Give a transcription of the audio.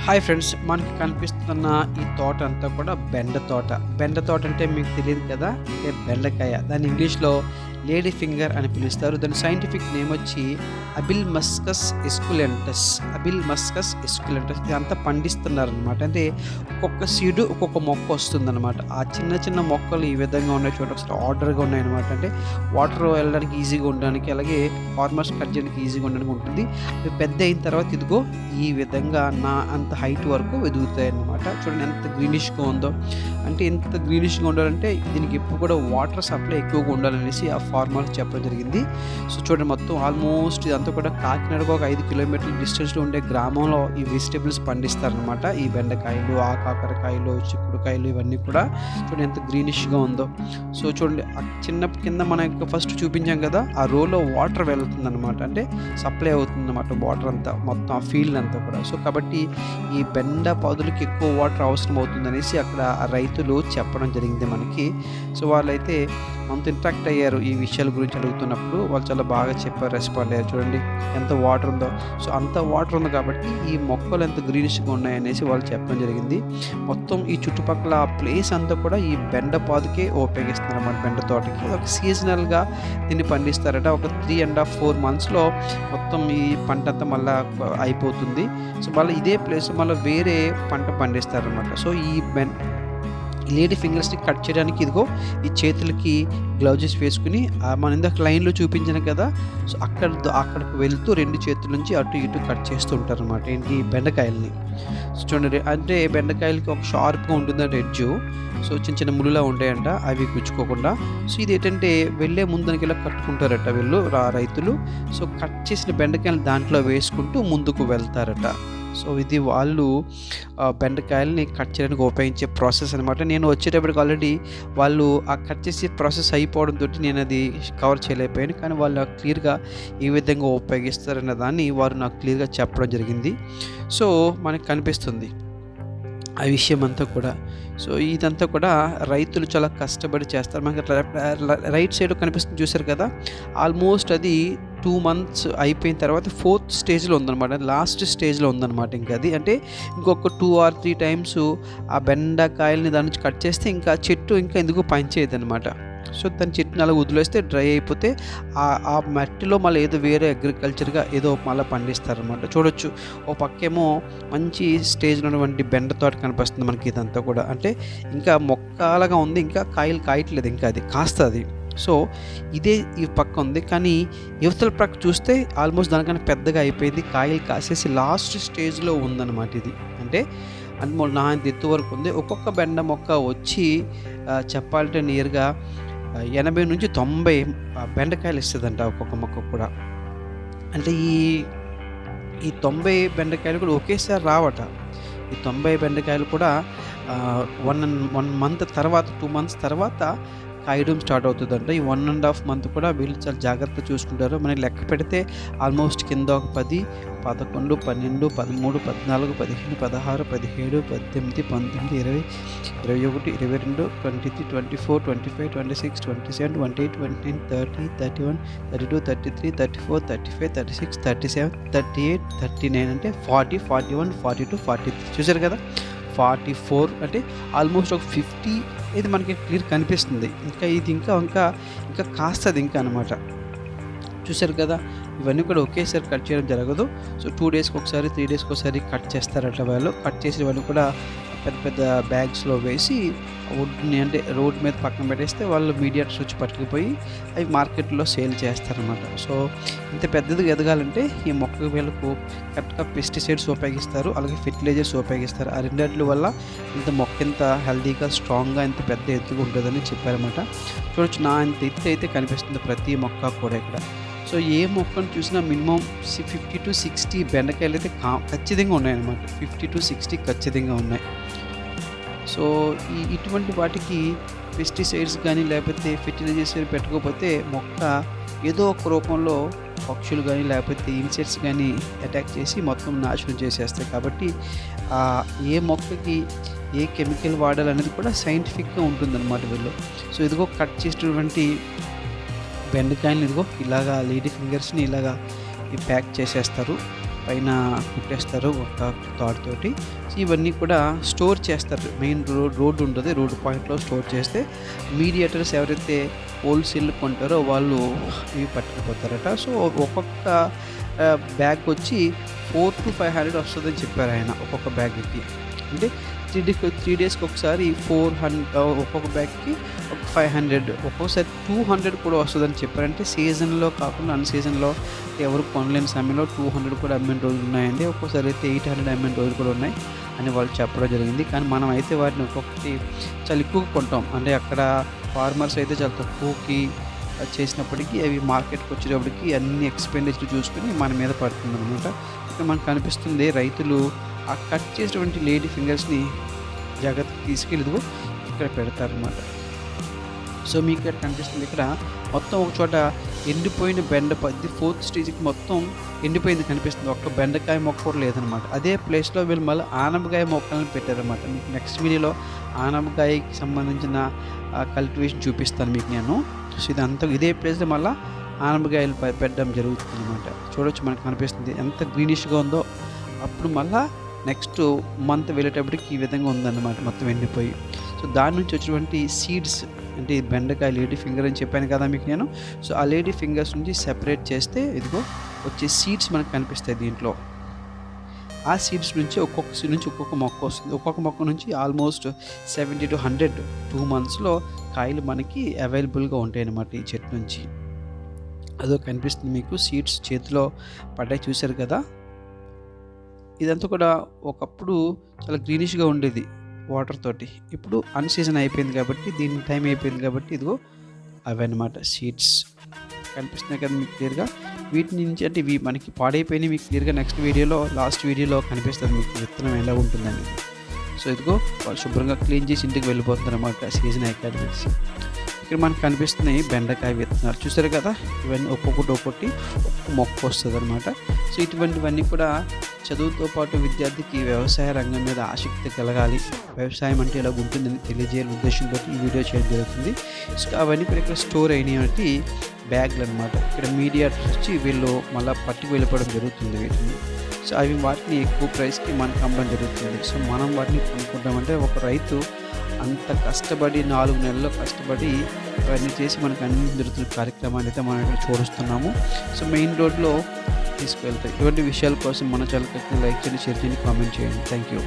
Hi friends మనకి కనిపిస్తున్న ఈ తోట అంతా కూడా బెండ తోట. బెండ తోట అంటే మీకు తెలియదు కదా? అంటే బెండకాయ. దాని ఇంగ్లీష్లో లేడీ ఫింగర్ అని పిలుస్తారు. దాని సైంటిఫిక్ నేమ్ వచ్చి Abelmoschus esculentus. Abelmoschus esculentus ఇదంతా పండిస్తున్నారు అనమాట అంటే ఒక్కొక్క సీడు ఒక్కొక్క మొక్క వస్తుందన్నమాట. ఆ చిన్న చిన్న మొక్కలు ఈ విధంగా ఉన్నాయి చూడండి. ఒకసారి ఆర్డర్గా ఉన్నాయన్నమాట. అంటే వాటర్ వెళ్ళడానికి ఈజీగా ఉండడానికి అలాగే ఫార్మర్స్ కట్ చేయడానికి ఈజీగా ఉండడానికి ఉంటుంది. అవి పెద్ద అయిన తర్వాత ఇదిగో ఈ విధంగా నా అంత హైట్ వరకు ఎదుగుతాయి అన్నమాట చూడండి ఎంత గ్రీనిష్గా ఉందో. అంటే ఎంత గ్రీనిష్గా ఉండాలంటే దీనికి ఎప్పుడు కూడా వాటర్ సప్లై ఎక్కువగా ఉండాలనేసి ఆ ఫార్మర్స్ చెప్పడం జరిగింది. సో చూడండి మొత్తం ఆల్మోస్ట్ ఇదంతా కూడా కాకినాడకు ఒక ఐదు కిలోమీటర్ల డిస్టెన్స్లో ఉండే గ్రామంలో ఈ వెజిటేబుల్స్ పండిస్తారనమాట ఈ బెండకాయలు ఆ కాకరకాయలు చిక్కుడుకాయలు ఇవన్నీ కూడా చూడండి ఎంత గ్రీనిష్గా ఉందో. సో చూడండి చిన్న కింద మనం ఫస్ట్ చూపించాం కదా ఆ రోలో వాటర్ వెళ్తుందన్నమాట. అంటే సప్లై అవుతుందన్నమాట వాటర్ అంతా మొత్తం ఆ ఫీల్డ్ అంతా కూడా. సో కాబట్టి ఈ బెండ పాదులకి ఎక్కువ వాటర్ అవసరం అవుతుందనేసి అక్కడ ఆ రైతులు చెప్పడం జరిగింది మనకి. సో వాళ్ళైతే మనతో ఇంట్రాక్ట్ అయ్యారు ఈ విషయాల గురించి అడుగుతున్నప్పుడు వాళ్ళు చాలా బాగా చెప్పారు రెస్పాండ్ అయ్యారు. చూడండి ఎంత వాటర్ ఉందో. సో అంత వాటర్ ఉంది కాబట్టి ఈ మొక్కలు ఎంత గ్రీనిష్గా ఉన్నాయనేసి వాళ్ళు చెప్పడం జరిగింది. మొత్తం ఈ చుట్టుపక్కల ప్లేస్ అంతా కూడా ఈ బెండ పాదుకే ఉపయోగిస్తున్నారు అన్నమాట బెండ తోటకి. ఒక సీజనల్గా దీన్ని పండిస్తారట. ఒక త్రీ అండ్ హాఫ్ ఫోర్ మంత్స్లో మొత్తం ఈ పంట అంతా మళ్ళీ అయిపోతుంది. సో మళ్ళీ ఇదే ప్లేస్ మళ్ళీ వేరే పంట పండిస్తారనమాట సో ఈ బెన్ లేడీ ఫింగర్స్ని కట్ చేయడానికి ఇదిగో ఈ చేతులకి గ్లౌజెస్ వేసుకుని మన ఇందాక లైన్లో చూపించాను కదా సో అక్కడ అక్కడికి వెళ్తూ రెండు చేతుల నుంచి అటు ఇటు కట్ చేస్తూ ఉంటారు అనమాట ఏంటి బెండకాయల్ని. సో చూడండి అంటే బెండకాయలకి ఒక షార్ప్గా ఉంటుందంట ఎడ్జు సో చిన్న చిన్న ముళ్ళులా ఉంటాయంట అవి గుచ్చుకోకుండా. సో ఇది ఏంటంటే వెళ్ళే ముందరికి ఇలా కట్టుకుంటారట వీళ్ళు రైతులు. సో కట్ చేసిన బెండకాయలు దాంట్లో వేసుకుంటూ ముందుకు వెళ్తారట. సో ఇది వాళ్ళు బెండకాయలని కట్ చేయడానికి ఉపయోగించే ప్రాసెస్ అనమాట నేను వచ్చేటప్పటికి ఆల్రెడీ వాళ్ళు ఆ కట్ చేసే ప్రాసెస్ అయిపోవడంతో నేను అది కవర్ చేయలేకపోయాను. కానీ వాళ్ళు క్లియర్గా ఏ విధంగా ఉపయోగిస్తారన్న దాన్ని వారు నాకు క్లియర్గా చెప్పడం జరిగింది. సో మనకు కనిపిస్తుంది. ఆ విషయం అంతా కూడా. సో ఇదంతా కూడా రైతులు చాలా కష్టపడి చేస్తారు. మనకి రైట్ సైడ్ కనిపిస్తుంది చూసారు కదా? ఆల్మోస్ట్ అది టూ మంత్స్ అయిపోయిన తర్వాత ఫోర్త్ స్టేజ్లో ఉందన్నమాట. లాస్ట్ స్టేజ్లో ఉందన్నమాట ఇంకా అది. అంటే ఇంకొక టూ ఆర్ త్రీ టైమ్స్ ఆ బెండకాయలని దాని నుంచి కట్ చేస్తే ఇంకా చెట్టు ఇంకా ఎందుకు పనిచేయదు అనమాట సో దాని చెట్టుని అలా వదిలేస్తే డ్రై అయిపోతే ఆ మట్టిలో మళ్ళీ ఏదో వేరే అగ్రికల్చర్గా ఏదో మళ్ళీ పండిస్తారనమాట చూడొచ్చు. ఓ పక్కేమో మంచి స్టేజ్లో ఉన్నటువంటి బెండ తోట కనిపిస్తుంది మనకి ఇదంతా కూడా. అంటే ఇంకా మొక్కలాగా ఉంది ఇంకా కాయలు కాయట్లేదు ఇంకా అది కాస్తుంది. సో ఇదే ఈ పక్క ఉంది. కానీ యువతల పక్క చూస్తే ఆల్మోస్ట్ దానికన్నా పెద్దగా అయిపోయింది. కాయలు కాసేసి లాస్ట్ స్టేజ్లో ఉందన్నమాట ఇది. అంటే అన్మోల్ నా ఎత్తు వరకు ఉంది. ఒక్కొక్క బెండ మొక్క వచ్చి చెప్పాలంటే నియర్గా ఎనభై నుంచి తొంభై బెండకాయలు ఇస్తుందంట ఒక్కొక్క మొక్క కూడా. అంటే ఈ ఈ తొంభై బెండకాయలు కూడా ఒకేసారి రావట. ఈ తొంభై బెండకాయలు కూడా వన్ వన్ మంత్ తర్వాత టూ మంత్స్ తర్వాత కాయడం స్టార్ట్ అవుతుందంట. ఈ వన్ అండ్ హాఫ్ మంత్ కూడా వీళ్ళు చాలా జాగ్రత్త చూసుకుంటారు. మనకి లెక్క పెడితే ఆల్మోస్ట్ కింద ఒక పది పదకొండు పన్నెండు పదమూడు పద్నాలుగు పదిహేను పదహారు పదిహేడు పద్దెనిమిది పంతొమ్మిది ఇరవై ఇరవై ఒకటి ఇరవై రెండు twenty three twenty four twenty five twenty six twenty seven twenty eight twenty nine thirty thirty one thirty two thirty three thirty four thirty five thirty six thirty seven thirty eight thirty nine అంటే forty forty one forty two forty three. చూసారు కదా? Forty four అంటే almost ఒక fifty ఇది మనకి clear కనిపిస్తుంది. ఇంకా ఇది ఇంకా ఇంకా ఇంకా కాస్తుంది ఇంకా అనమాట చూసారు కదా ఇవన్నీ కూడా ఒకేసారి కట్ చేయడం జరగదు. సో టూ డేస్కి ఒకసారి త్రీ డేస్కి ఒకసారి కట్ చేస్తారట వాళ్ళు. కట్ చేసి ఇవన్నీ కూడా పెద్ద పెద్ద బ్యాగ్స్లో వేసి వుడ్ని అంటే రోడ్ మీద పక్కన పెట్టేస్తే వాళ్ళు మీడియాటర్స్ వచ్చి పట్టుకుపోయి అవి మార్కెట్లో సేల్ చేస్తారనమాట సో ఇంత పెద్దదిగా ఎదగాలంటే ఈ మొక్క వీళ్ళకు కరెక్ట్గా పెస్టిసైడ్స్ ఉపయోగిస్తారు అలాగే ఫెర్టిలైజర్స్ ఉపయోగిస్తారు. ఆ రెండిటి వల్ల ఇంత మొక్క ఇంత హెల్దీగా స్ట్రాంగ్గా ఇంత పెద్ద ఎత్తుగా ఉంటుందని చెప్పారన్నమాట. చూడొచ్చు నా ఇంత ఎత్తు అయితే కనిపిస్తుంది ప్రతి మొక్క కూడా ఇక్కడ. సో ఏ మొక్కను చూసినా మినిమం ఫిఫ్టీ టు సిక్స్టీ బెండకాయలు అయితే కా ఖచ్చితంగా ఉన్నాయన్నమాట. ఫిఫ్టీ టు సిక్స్టీ ఖచ్చితంగా ఉన్నాయి. సో ఈ ఇటువంటి వాటికి పెస్టిసైడ్స్ కానీ లేకపోతే ఫెర్టిలైజర్స్ కానీ పెట్టకపోతే మొక్క ఏదో ఒక రూపంలో పక్షులు కానీ లేకపోతే ఇన్సెక్ట్స్ కానీ అటాక్ చేసి మొత్తం నాశనం చేసేస్తాయి. కాబట్టి ఏ మొక్కకి ఏ కెమికల్ వాడాలనేది కూడా సైంటిఫిక్గా ఉంటుందన్నమాట వీళ్ళు. సో ఇదిగో కట్ చేసినటువంటి బెండకాయలు ఇదిగో ఇలాగా లేడీ ఫింగర్స్ని ఇలాగా ప్యాక్ చేసేస్తారు. పైన కుట్టేస్తారు ఒక తాడుతోటి సో ఇవన్నీ కూడా స్టోర్ చేస్తారు. మెయిన్ రోడ్ రోడ్డు ఉంటుంది రోడ్డు పాయింట్లో స్టోర్ చేస్తే మీడియేటర్స్ ఎవరైతే హోల్సేల్ కొంటారో వాళ్ళు ఇవి పట్టుకుపోతారట. సో ఒక్కొక్క బ్యాగ్ వచ్చి ఫోర్ టు ఫైవ్ హండ్రెడ్ వస్తుందని చెప్పారు ఆయన. ఒక్కొక్క బ్యాగ్కి అంటే త్రీ డేస్ త్రీ డేస్కి ఒకసారి ఫోర్ హండ్రెడ్ ఒక్కొక్క బ్యాగ్కి ఒక ఫైవ్ హండ్రెడ్ ఒక్కోసారి టూ హండ్రెడ్ కూడా వస్తుందని చెప్పారంటే సీజన్లో కాకుండా అన్ సీజన్లో ఎవరు కొనలేని సమయంలో టూ హండ్రెడ్ కూడా అమ్మిన రోజులు ఉన్నాయండి. ఒక్కోసారి అయితే ఎయిట్ హండ్రెడ్ అమ్మిన రోజులు కూడా ఉన్నాయి అని వాళ్ళు చెప్పడం జరిగింది. కానీ మనం అయితే వాటిని ఒక్కొక్కటి చాలా ఎక్కువగా కొంటాం. అంటే అక్కడ ఫార్మర్స్ అయితే చాలా తక్కువకి చేసినప్పటికీ అవి మార్కెట్కి వచ్చేటప్పటికి అన్ని ఎక్స్పెండిచర్ చూసుకుని మన మీద పడుతుంది అనమాట ఇక్కడ మనకు కనిపిస్తుంది రైతులు ఆ కట్ చేసినటువంటి లేడీ ఫింగర్స్ని జాగ్రత్తగా తీసుకెళ్ళదు. ఇక్కడ పెడతారనమాట సో మీకు ఇక్కడ కనిపిస్తుంది. ఇక్కడ మొత్తం ఒక చోట ఎండిపోయిన బెండ ఇది ఫోర్త్ స్టేజ్కి మొత్తం ఎండిపోయింది కనిపిస్తుంది. ఒక్క బెండకాయ మొక్క కూడా లేదనమాట అదే ప్లేస్లో వీళ్ళు మళ్ళీ ఆనపకాయ మొక్కలను పెట్టారనమాట మీకు నెక్స్ట్ వీడియోలో ఆనపకాయకి సంబంధించిన కల్టివేషన్ చూపిస్తాను మీకు నేను. సో ఇదంతా ఇదే ప్లేస్లో మళ్ళీ ఆనపకాయలు పెట్టడం జరుగుతుంది అనమాట చూడొచ్చు మనకు కనిపిస్తుంది. ఎంత గ్రీనిష్గా ఉందో. అప్పుడు మళ్ళీ నెక్స్ట్ మంత్ వెళ్ళేటప్పటికి ఈ విధంగా ఉందన్నమాట మొత్తం ఎండిపోయి. సో దాని నుంచి వచ్చినటువంటి సీడ్స్ అంటే బెండకాయ లేడీ ఫింగర్ అని చెప్పాను కదా మీకు నేను. సో ఆ లేడీ ఫింగర్స్ నుంచి సెపరేట్ చేస్తే ఇదిగో వచ్చే సీడ్స్ మనకు కనిపిస్తాయి దీంట్లో. ఆ సీడ్స్ నుంచి ఒక్కొక్క సీడ్ నుంచి ఒక్కొక్క మొక్క వస్తుంది. ఒక్కొక్క మొక్క నుంచి almost seventy to hundred two మంత్స్లో కాయలు మనకి అవైలబుల్గా ఉంటాయి అన్నమాట ఈ చెట్టు నుంచి. అదో కనిపిస్తుంది మీకు సీడ్స్ చేతిలో పడ్డాయి చూశారు కదా? ఇదంతా కూడా ఒకప్పుడు చాలా గ్రీనిష్గా ఉండేది వాటర్ తోటి. ఇప్పుడు అన్ సీజన్ అయిపోయింది కాబట్టి దీని టైం అయిపోయింది కాబట్టి ఇదిగో అవి అనమాట సీడ్స్ కనిపిస్తున్నాయి కదా మీకు క్లియర్గా వీటి నుంచి అంటే ఇవి మనకి పాడైపోయినాయి మీకు క్లియర్గా నెక్స్ట్ వీడియోలో లాస్ట్ వీడియోలో కనిపిస్తుంది మీకు విత్తనం ఎలా ఉంటుందని సో ఇదిగో వాళ్ళు శుభ్రంగా క్లీన్ చేసి ఇంటికి వెళ్ళిపోతుంది అనమాట సీజన్ అకాడమిక్స్ ఇక్కడ మనకు కనిపిస్తున్నాయి బెండకాయ విత్తనాలు. చూసారు కదా? ఇవన్నీ ఒక్కొక్కటి ఒక్కొక్కటి ఒక్కొక్క మొక్క వస్తుంది అనమాట సో ఇటువంటివన్నీ కూడా చదువుతో పాటు విద్యార్థికి వ్యవసాయ రంగం మీద ఆసక్తి కలగాలి. వ్యవసాయం అంటే ఇలా ఉంటుందని తెలియజేయాలి ఉద్దేశంతో ఈ వీడియో చేయడం జరుగుతుంది. సో అవన్నీ కూడా ఇక్కడ స్టోర్ అయినటువంటి బ్యాగ్లు అనమాట ఇక్కడ మీడియా వచ్చి వీళ్ళు మళ్ళీ పట్టుకు వెళ్ళిపోవడం జరుగుతుంది వీటిని. సో అవి వాటిని ఎక్కువ ప్రైస్కి మనకు అమ్మడం జరుగుతుంది. సో మనం వాటిని కొనుక్కుంటామంటే ఒక రైతు అంత కష్టపడి నాలుగు నెలల్లో కష్టపడి అవన్నీ చేసి మనకు అన్ని దొరుకుతున్న కార్యక్రమాన్ని అయితే మనం ఇక్కడ చూడుస్తున్నాము. సో మెయిన్ రోడ్లో తీసుకువెళ్తాయి ఇటువంటి విషయాల కోసం మన ఛానల్కి లైక్ చేయండి షేర్ చేయండి కామెంట్ చేయండి. Thank you.